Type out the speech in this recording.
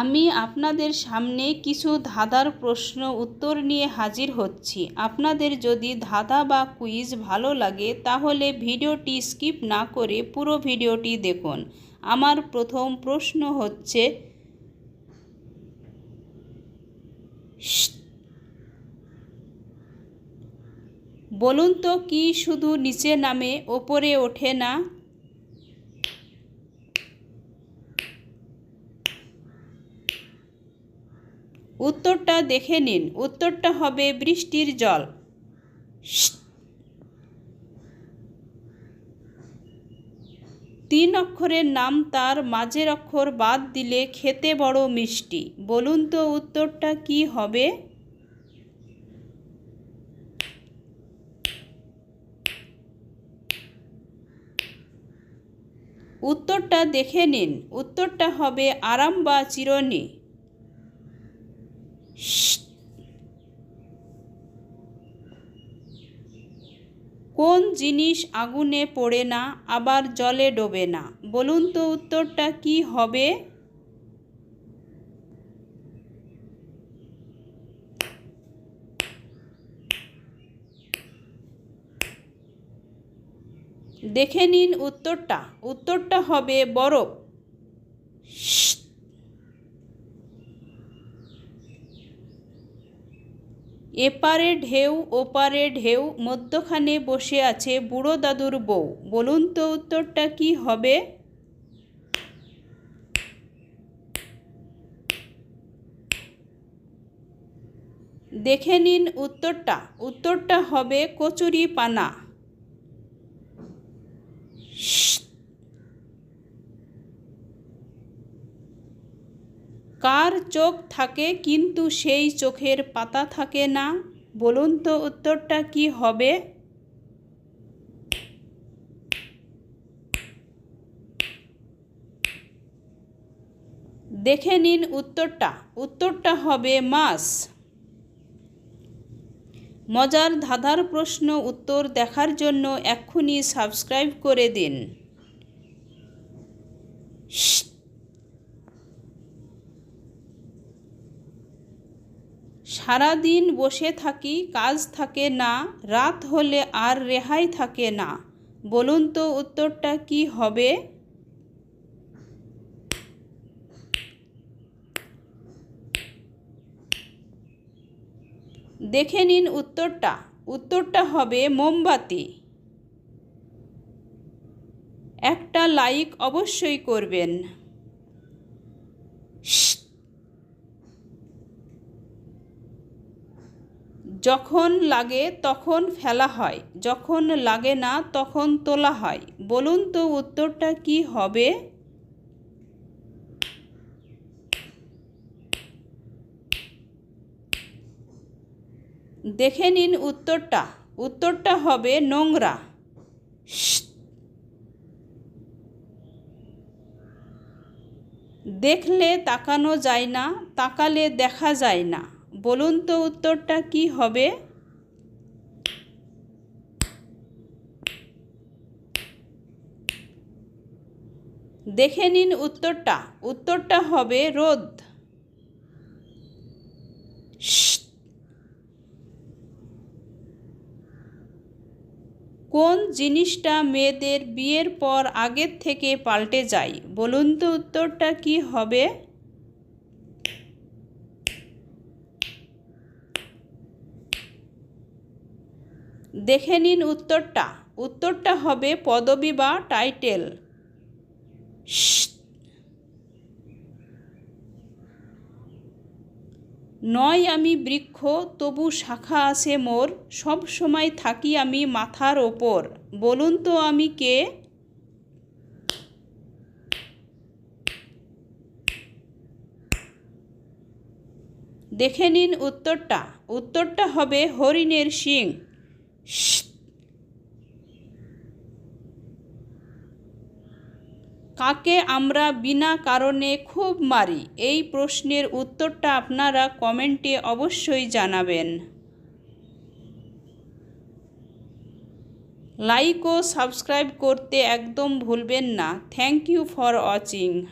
আমি আপনাদের সামনে কিছু ধাঁধার প্রশ্ন উত্তর নিয়ে হাজির হচ্ছি। আপনাদের যদি ধাঁধা বা কুইজ ভালো লাগে, তাহলে ভিডিওটি স্কিপ না করে পুরো ভিডিওটি দেখুন। আমার প্রথম প্রশ্ন হচ্ছে, বলুন তো কি শুধু নিচে নামে, ওপরে ওঠে না? উত্তরটা দেখে নিন। উত্তরটা হবে বৃষ্টির জল। তিন অক্ষরের নাম তার মাঝের অক্ষর বাদ দিলে খেতে বড় মিষ্টি বলুন তো উত্তরটা কি হবে উত্তরটা দেখে নিন উত্তরটা হবে আরাম বা চিরনি কোন জিনিস আগুনে পড়ে না, আবার জলে ডোবে না? বলুন তো উত্তরটা কি হবে? দেখে নিন উত্তরটা। উত্তরটা হবে বরফ। এপারে ঢেউ, ওপারে ঢেউ, মধ্যখানে বসে আছে বুড়ো দাদুর বউ। বলুন তো উত্তরটা কি হবে? দেখে নিন উত্তরটা। উত্তরটা হবে কচুরি পানা কার চোখ থাকে কিন্তু সেই চোখের পাতা থাকে না? বলুন তো উত্তরটা কি হবে? দেখে নিন উত্তরটা। উত্তরটা হবে মাস মজার, ধাঁধার প্রশ্ন উত্তর দেখার জন্য এক্ষুনি সাবস্ক্রাইব করে দিন। সারাদিন বসে থাকি, কাজ থাকে না, রাত হলে আর রেহাই থাকে না। বলুন তো উত্তরটা কি হবে? দেখে নিন উত্তরটা। উত্তরটা হবে মোমবাতি। একটা লাইক অবশ্যই করবেন। যখন লাগে তখন ফেলা হয়, যখন লাগে না তখন তোলা হয়। বলুন তো উত্তরটা কি হবে? দেখে নিন উত্তরটা। উত্তরটা হবে নোংরা। দেখলে তাকানো যায় না, তাকালে দেখা যায় না। বলুন তো উত্তরটা কি হবে? দেখে নিন উত্তরটা। উত্তরটা হবে রোদ। কোন জিনিসটা মেয়েদের বিয়ের পর আগের থেকে পাল্টে যায়? বলুন তো উত্তরটা কি হবে? দেখে নিন উত্তরটা। উত্তরটা হবে পদবি বা টাইটেল। নয় আমি বৃক্ষ তবু শাখা আছে মোর সব সময় থাকি আমি মাথার ওপর বলুন তো আমি কে দেখে নিন উত্তরটা উত্তরটা হবে হরিণের শিং কাকে আমরা বিনা কারণে খুব মারি? এই প্রশ্নের উত্তরটা আপনারা কমেন্টে অবশ্যই জানাবেন। লাইক ও সাবস্ক্রাইব করতে একদম ভুলবেন না। Thank you for watching.